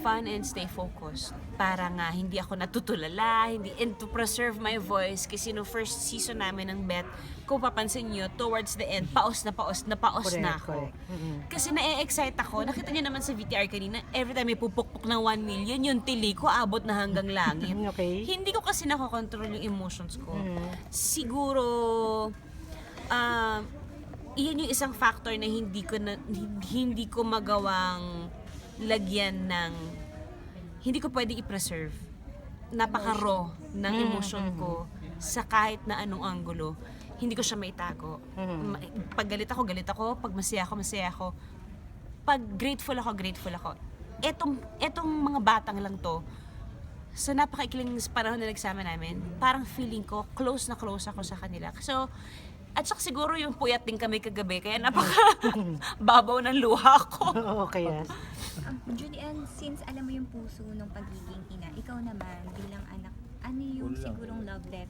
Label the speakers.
Speaker 1: fun and stay focused. Para nga hindi ako natutulala, hindi, and to preserve my voice. Kasi no first season namin ng Bet, kung papansin nyo, towards the end, paos na paos na paos
Speaker 2: Correct,
Speaker 1: na ako.
Speaker 2: correct. Mm-mm.
Speaker 1: Kasi na-excite ako. Nakita niyo naman sa VTR kanina, every time may pupukpok ng 1 million, yung tili ko abot na hanggang langit.
Speaker 2: Okay.
Speaker 1: Hindi ko kasi nakokontrol yung emotions ko.
Speaker 2: Mhm.
Speaker 1: Siguro, um, iyan yung isang factor na hindi ko na, hindi ko magawang lagyan ng hindi ko pwedeng i-preserve. Napaka-raw ng
Speaker 2: Mm,
Speaker 1: emotion ko sa kahit na anong anggulo. Hindi ko siya maitago. Ma- Pag galit ako, galit ako. Pag masaya ako, masaya ako. Pag grateful ako, grateful ako. Etong, etong mga batang lang to, sa napakaikling panahon na nagsama namin, parang feeling ko, close na close ako sa kanila. So, at saka siguro yung puyat din kami kagabi, kaya napaka babaw ng luha ko.
Speaker 2: Oo, kaya.
Speaker 3: Um, Julian, since alam mo yung puso ng pagiging ina, ikaw naman bilang anak, ano yung sigurong love letter